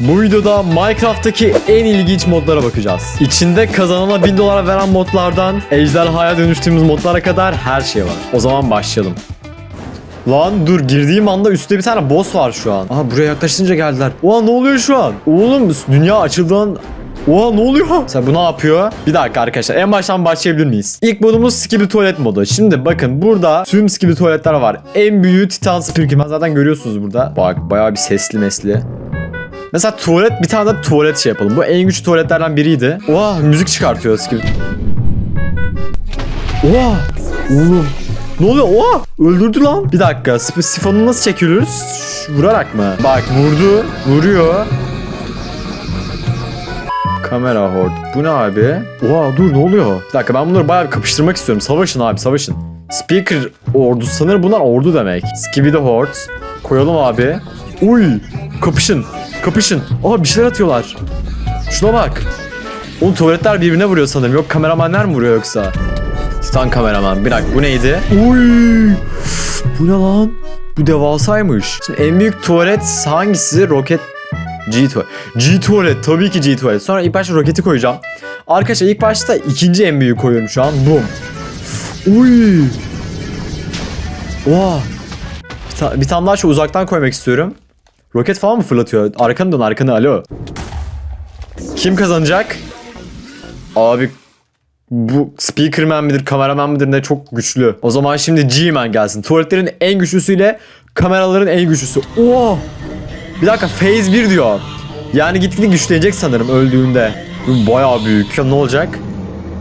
Bu videoda Minecraft'taki en ilginç modlara bakacağız. İçinde kazanana 1000 dolar veren modlardan ejderhaya dönüştüğümüz modlara kadar her şey var. O zaman başlayalım. Lan dur girdiğim anda üstte bir tane boss var şu an. Aha buraya yaklaşınca geldiler. Oha ne oluyor şu an? Oğlum dünya açıldığından Oha ne oluyor? Sen bu ne yapıyor? Bir dakika arkadaşlar en baştan başlayabilir miyiz? İlk modumuz Skibidi Tuvalet modu. Şimdi bakın burada tüm Skibidi Tuvaletler var. En büyüğü Titan Springman zaten görüyorsunuz burada. Bak bayağı bir sesli mesli. Mesela tuvalet bir tane de tuvalet şey yapalım. Bu en güçlü tuvaletlerden biriydi. Oha müzik çıkartıyor Skibidi. Oha oğlum ne oluyor? Oha! Öldürdü lan. Bir dakika. Sif- sifonu nasıl çekiyoruz? Vurarak mı? Bak vurdu. Vuruyor. Kamera horde. Bu ne abi? Oha dur ne oluyor? Bir dakika ben bunları bayağı bir kapıştırmak istiyorum. Savaşın abi savaşın. Speaker ordu. Sanırım bunlar ordu demek. Skibidi horde. Koyalım abi. Uy! Kapışın. Kapışın. Aa bir şeyler atıyorlar. Şuna bak. Oğlum tuvaletler birbirine vuruyor sanırım. Yok kameramanlar mı vuruyor yoksa? Titan kameraman. Bir dakika bu neydi? Uy! Bu ne lan? Bu devasaymış. Şimdi en büyük tuvalet hangisi? Roket G tuvalet. G tuvalet tabii ki G tuvalet. Sonra ilk başta roketi koyacağım. Arkadaşlar ilk başta ikinci en büyüğü koyuyorum şu an. Boom. Uy. Oha. Bir, ta- bir tane daha şu uzaktan koymak istiyorum. Roket falan mı fırlatıyor? Arkanı dön arkanı alo. Kim kazanacak? Abi bu speakerman midir, kameraman mıdır ne çok güçlü. O zaman şimdi G-Man gelsin. Tuvaletlerin en güçlüsüyle kameraların en güçlüsü. Oo! Bir dakika phase 1 diyor. Yani gitgide güçlenecek sanırım öldüğünde. Bayağı büyük. Ya ne olacak?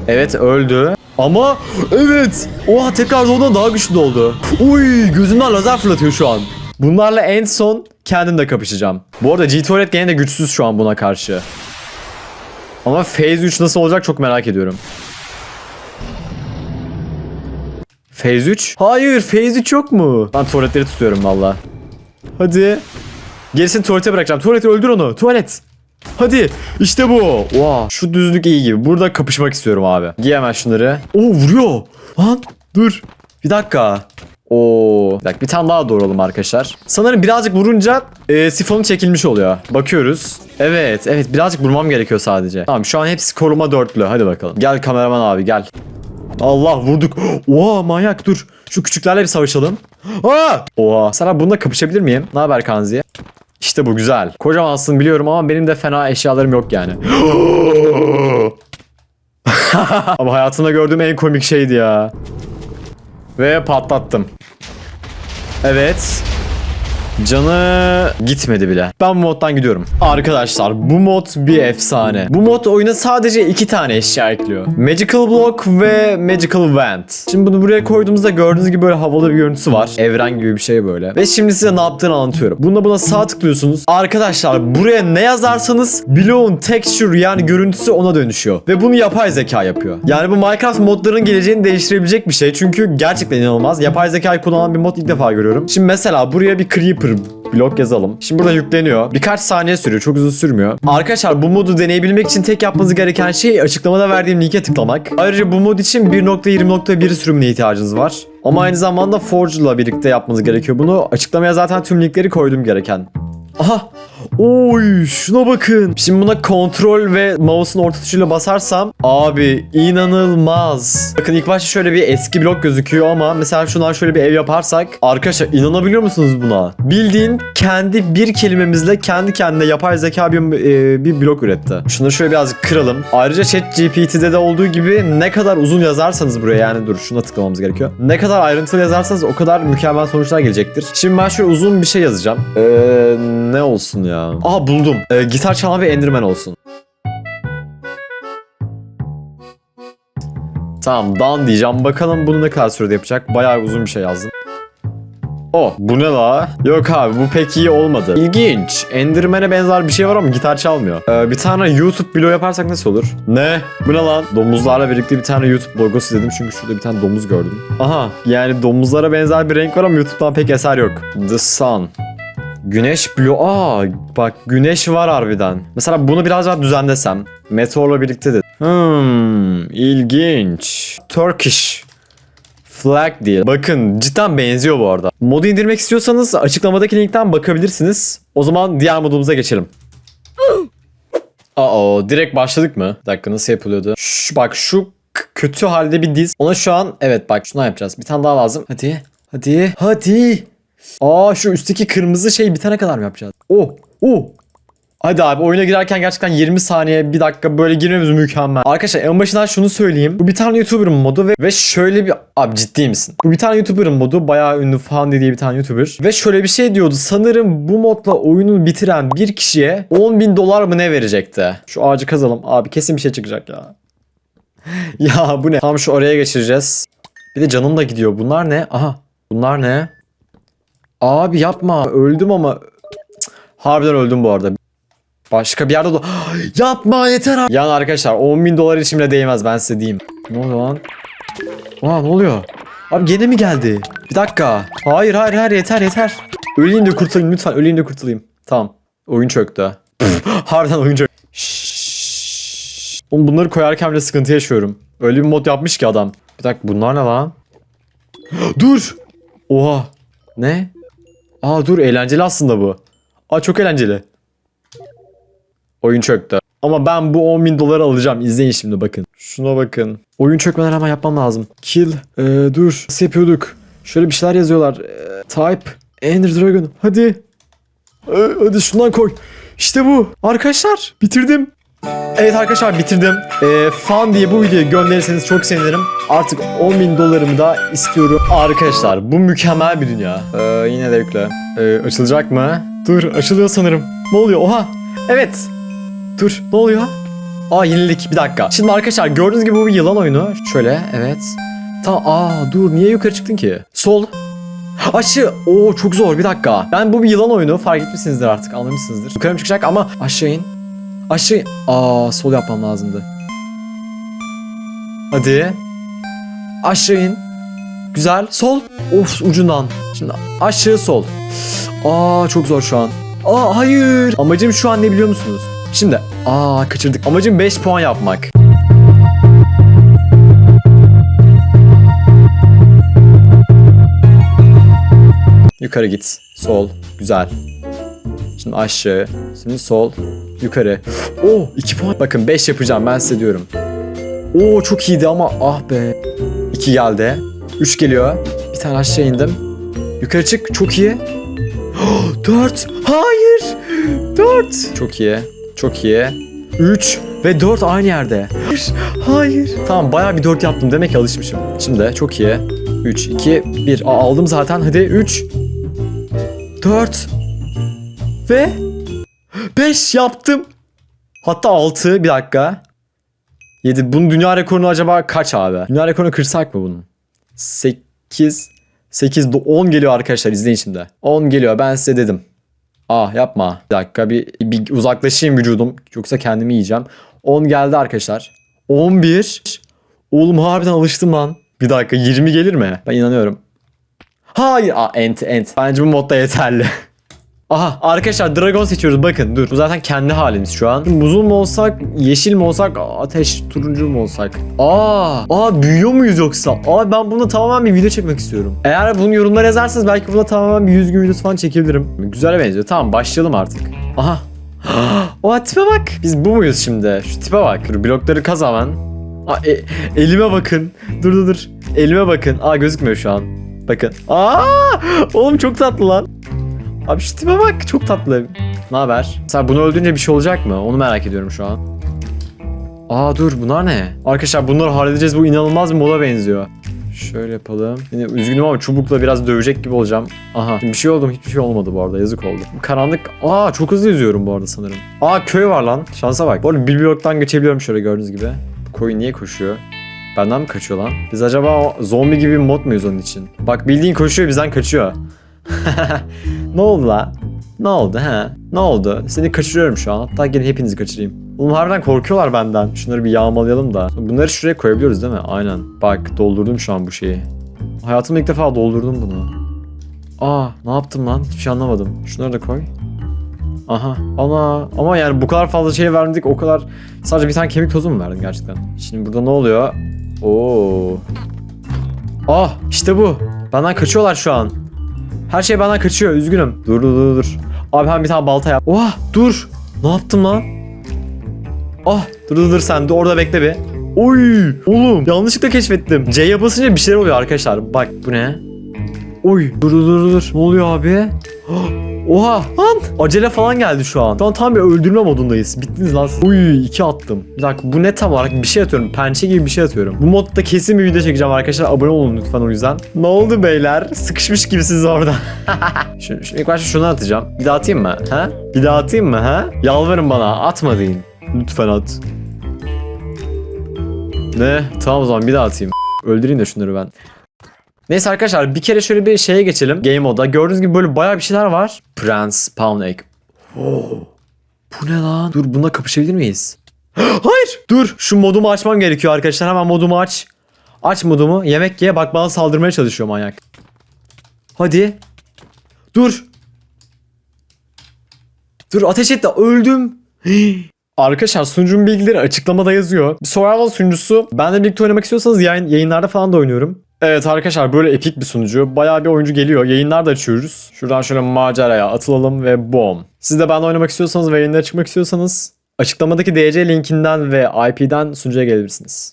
Evet öldü. Ama evet. Oha tekrar doğduğunda daha güçlü oldu. Uy gözümden lazer fırlatıyor şu an. Bunlarla en son kendimle kapışacağım. Bu arada G-Tuvalet gene de güçsüz şu an buna karşı. Ama Phase 3 nasıl olacak çok merak ediyorum. Phase 3? Hayır Phase 3 yok mu? Ben tuvaletleri tutuyorum valla. Hadi. Gerisini tuvalete bırakacağım. Tuvaleti öldür onu. Tuvalet. Hadi. İşte bu. Wow. Şu düzlük iyi gibi. Burada kapışmak istiyorum abi. Giy hemen şunları. Oo vuruyor. Lan dur. Bir dakika. Oo. Bir dakika bir tane daha doğralım arkadaşlar. Sanırım birazcık vurunca e, sifonu çekilmiş oluyor. Bakıyoruz. Evet evet birazcık vurmam gerekiyor sadece. Tamam şu an hepsi koruma dörtlü. Hadi bakalım. Gel kameraman abi gel. Allah vurduk. Oha manyak dur. Şu küçüklerle bir savaşalım. Aa! Oha. Sana bununla kapışabilir miyim? Ne haber Kanzi? İşte bu güzel. Kocamansın biliyorum ama benim de fena eşyalarım yok yani. ama hayatımda gördüğüm en komik şeydi ya. Ve patlattım. Evet. Canı gitmedi bile. Ben bu moddan gidiyorum. Arkadaşlar bu mod bir efsane. Bu mod oyuna sadece iki tane eşya ekliyor. Magical Block ve Magical Vent. Şimdi bunu buraya koyduğumuzda gördüğünüz gibi böyle havalı bir görüntüsü var. Evren gibi bir şey böyle. Ve şimdi size ne yaptığını anlatıyorum. Bunda buna sağ tıklıyorsunuz. Arkadaşlar buraya ne yazarsanız bloğun texture yani görüntüsü ona dönüşüyor. Ve bunu yapay zeka yapıyor. Yani bu Minecraft modlarının geleceğini değiştirebilecek bir şey. Çünkü gerçekten inanılmaz. Yapay zekayı kullanan bir mod ilk defa görüyorum. Şimdi mesela buraya bir creeper blok yazalım. Şimdi burada yükleniyor. Birkaç saniye sürüyor. Çok uzun sürmüyor. Arkadaşlar bu modu deneyebilmek için tek yapmanız gereken şey açıklamada verdiğim linke tıklamak. Ayrıca bu mod için 1.20.1 sürümüne ihtiyacınız var. Ama aynı zamanda Forge'la birlikte yapmanız gerekiyor bunu. Açıklamaya zaten tüm linkleri koydum gereken. Aha! Oy şuna bakın. Şimdi buna kontrol ve mouse'un orta tuşuyla basarsam abi inanılmaz. Bakın ilk başta şöyle bir eski blok gözüküyor ama mesela şundan şöyle bir ev yaparsak arkadaşlar inanabiliyor musunuz buna? Bildiğin kendi bir kelimemizle kendi kendine yapay zeka bir, e, bir blok üretti. Şunu şöyle birazcık kıralım. Ayrıca ChatGPT'de de olduğu gibi ne kadar uzun yazarsanız buraya yani dur şuna tıklamamız gerekiyor. Ne kadar ayrıntılı yazarsanız o kadar mükemmel sonuçlar gelecektir. Şimdi ben şöyle uzun bir şey yazacağım. Eee ne olsun ya? Aa buldum. Ee, gitar çalan bir Enderman olsun. Tamam Dan diyeceğim. Bakalım bunu ne kadar sürede yapacak. Bayağı uzun bir şey yazdım. O bu ne la? Yok abi bu pek iyi olmadı. İlginç. Enderman'e benzer bir şey var ama gitar çalmıyor. Ee, bir tane YouTube video yaparsak nasıl olur? Ne? Bu ne lan? Domuzlarla birlikte bir tane YouTube logosu dedim çünkü şurada bir tane domuz gördüm. Aha yani domuzlara benzer bir renk var ama YouTube'dan pek eser yok. The Sun. Güneş blue. Aa bak güneş var harbiden. Mesela bunu biraz daha düzenlesem. Meteorla birlikte de. Hmm ilginç. Turkish flag diye. Bakın cidden benziyor bu arada. Modu indirmek istiyorsanız açıklamadaki linkten bakabilirsiniz. O zaman diğer modumuza geçelim. Aa direkt başladık mı? Bir dakika nasıl yapılıyordu? Şu, bak şu kötü halde bir diz. Ona şu an evet bak şuna yapacağız. Bir tane daha lazım. Hadi. Hadi. Hadi. Aa şu üstteki kırmızı şey bitene kadar mı yapacağız? Oh. Oh. Hadi abi oyuna girerken gerçekten 20 saniye 1 dakika böyle girmemiz mükemmel. Arkadaşlar en başından şunu söyleyeyim. Bu bir tane YouTuber'ın modu ve, ve şöyle bir... Abi ciddi misin? Bu bir tane YouTuber'ın modu. Bayağı ünlü falan dediği bir tane YouTuber. Ve şöyle bir şey diyordu. Sanırım bu modla oyunu bitiren bir kişiye 10 bin dolar mı ne verecekti? Şu ağacı kazalım. Abi kesin bir şey çıkacak ya. ya bu ne? Tam şu oraya geçireceğiz. Bir de canım da gidiyor. Bunlar ne? Aha. Bunlar ne? Abi yapma. Öldüm ama... Cık, Harbiden öldüm bu arada. Başka bir yerde Yapma yeter abi. Yani arkadaşlar 10 bin dolar için bile değmez ben size diyeyim. Ne oluyor lan? Aa ne oluyor? Abi gene mi geldi? Bir dakika. Hayır hayır hayır yeter yeter. Öleyim de kurtulayım lütfen öleyim de kurtulayım. Tamam. Oyun çöktü. Harbiden oyun çöktü. Oğlum bunları koyarken bile sıkıntı yaşıyorum. Öyle bir mod yapmış ki adam. Bir dakika bunlar ne lan? dur. Oha. Ne? Aa dur eğlenceli aslında bu. Aa çok eğlenceli. Oyun çöktü. Ama ben bu 10 bin doları alacağım. İzleyin şimdi bakın. Şuna bakın. Oyun çökmeden hemen yapmam lazım. Kill. Ee, dur. Nasıl yapıyorduk? Şöyle bir şeyler yazıyorlar. Ee, type. Ender Dragon. Hadi. Ee, hadi şundan koy. İşte bu. Arkadaşlar bitirdim. Evet arkadaşlar bitirdim. Ee, fan diye bu videoyu gönderirseniz çok sevinirim. Artık 10 bin dolarımı da istiyorum. Arkadaşlar bu mükemmel bir dünya. Ee, yine de yükle. Ee, açılacak mı? Dur açılıyor sanırım. Ne oluyor? Oha. Evet. Dur ne oluyor? Aa yenilik bir dakika. Şimdi arkadaşlar gördüğünüz gibi bu bir yılan oyunu. Şöyle evet. Tamam aa dur niye yukarı çıktın ki? Sol. Aşağı. Oo çok zor bir dakika. Ben bu bir yılan oyunu fark etmişsinizdir artık anlamışsınızdır. Yukarı çıkacak ama aşağı in. Aşağı in. Aa sol yapmam lazımdı. Hadi. Aşağı in. Güzel. Sol. Of ucundan. Şimdi aşağı sol. Aa çok zor şu an. Aa hayır. Amacım şu an ne biliyor musunuz? Şimdi aa kaçırdık. Amacım 5 puan yapmak. Yukarı git. Sol. Güzel. Şimdi aşağı. Şimdi sol. Yukarı. Oo 2 puan. Bakın 5 yapacağım ben size diyorum. Oo çok iyiydi ama ah be. 2 geldi. 3 geliyor. Bir tane aşağı indim. Yukarı çık. Çok iyi. 4. Hayır. 4. Çok iyi. Çok iyi. 3 ve 4 aynı yerde. Hayır. Hayır. Tamam bayağı bir 4 yaptım. Demek ki alışmışım. Şimdi çok iyi. 3, 2, 1. Aa, aldım zaten. Hadi 3. 4. Ve 5 yaptım. Hatta 6. Bir dakika. 7. Bunun dünya rekorunu acaba kaç abi? Dünya rekorunu kırsak mı bunun? 8. 8, 10 geliyor arkadaşlar izleyin şimdi. 10 geliyor ben size dedim. Ah yapma. Bir dakika bir, bir uzaklaşayım vücudum. Yoksa kendimi yiyeceğim. 10 geldi arkadaşlar. 11. Oğlum harbiden alıştım lan. Bir dakika 20 gelir mi? Ben inanıyorum. Hayır. Aa ent ent. Bence bu modda yeterli. Aha arkadaşlar dragon seçiyoruz bakın dur. Bu zaten kendi halimiz şu an. Muzul mu olsak, yeşil mi olsak, ateş turuncu mu olsak? Aa, aa büyüyor muyuz yoksa? Aa ben buna tamamen bir video çekmek istiyorum. Eğer bunu yorumlara yazarsanız belki buna tamamen bir 100 gün videosu falan çekebilirim. Güzel benziyor. Tamam başlayalım artık. Aha. o tipe bak. Biz bu muyuz şimdi? Şu tipe bak. Dur blokları kaz hemen. Aa, e- elime bakın. Dur dur dur. Elime bakın. Aa gözükmüyor şu an. Bakın. Aa! Oğlum çok tatlı lan. Abi şu tipe bak çok tatlı. Ne haber? Sen bunu öldürünce bir şey olacak mı? Onu merak ediyorum şu an. Aa dur bunlar ne? Arkadaşlar bunları halledeceğiz. Bu inanılmaz bir moda benziyor. Şöyle yapalım. Yine üzgünüm ama çubukla biraz dövecek gibi olacağım. Aha bir şey oldu mu? Hiçbir şey olmadı bu arada. Yazık oldu. Karanlık. Aa çok hızlı yüzüyorum bu arada sanırım. Aa köy var lan. Şansa bak. Bu arada bir bloktan geçebiliyorum şöyle gördüğünüz gibi. Bu koyun niye koşuyor? Benden mi kaçıyor lan? Biz acaba zombi gibi mod muyuz onun için? Bak bildiğin koşuyor bizden kaçıyor. ne oldu la? Ne oldu ha? Ne oldu? Seni kaçırıyorum şu an. Hatta gelin hepinizi kaçırayım. Oğlum harbiden korkuyorlar benden. Şunları bir yağmalayalım da. Bunları şuraya koyabiliyoruz değil mi? Aynen. Bak doldurdum şu an bu şeyi. Hayatımda ilk defa doldurdum bunu. Aa ne yaptım lan? Hiçbir şey anlamadım. Şunları da koy. Aha. Ana. Ama yani bu kadar fazla şey verdik o kadar. Sadece bir tane kemik tozu mu verdin gerçekten? Şimdi burada ne oluyor? Oo. Ah işte bu. Benden kaçıyorlar şu an. Her şey benden kaçıyor üzgünüm. Dur dur dur dur. Abi hemen bir tane balta yap. Oha dur. Ne yaptım lan? Ah dur dur dur sen de orada bekle bir. Oy oğlum yanlışlıkla keşfettim. C'ye basınca bir şeyler oluyor arkadaşlar. Bak bu ne? Oy dur dur dur dur. Ne oluyor abi? Oha lan acele falan geldi şu an. Şu an tam bir öldürme modundayız. Bittiniz lan. Uy iki attım. Bir dakika bu ne tam olarak bir şey atıyorum. Pençe gibi bir şey atıyorum. Bu modda kesin bir video çekeceğim arkadaşlar. Abone olun lütfen o yüzden. Ne oldu beyler? Sıkışmış gibisiniz orada. Şimdi, şimdi ilk başta şunu atacağım. Bir daha atayım mı? Ha? Bir daha atayım mı? Ha? Yalvarın bana atma deyin. Lütfen at. Ne? Tamam o zaman bir daha atayım. Öldüreyim de şunları ben. Neyse arkadaşlar bir kere şöyle bir şeye geçelim. Game moda. Gördüğünüz gibi böyle bayağı bir şeyler var. Prince Pound Egg. Oo. Bu ne lan? Dur bununla kapışabilir miyiz? Hayır. Dur. Şu modumu açmam gerekiyor arkadaşlar. Hemen modumu aç. Aç modumu. Yemek ye. Bak bana saldırmaya çalışıyor manyak. Hadi. Dur. Dur ateş et de öldüm. Arkadaşlar sunucunun bilgileri açıklamada yazıyor. Bir survival sunucusu. Benle birlikte oynamak istiyorsanız yayın, yayınlarda falan da oynuyorum. Evet arkadaşlar böyle epik bir sunucu. Bayağı bir oyuncu geliyor. Yayınlar da açıyoruz. Şuradan şöyle maceraya atılalım ve bom. Siz de benle oynamak istiyorsanız ve yayınlara çıkmak istiyorsanız açıklamadaki DC linkinden ve IP'den sunucuya gelebilirsiniz.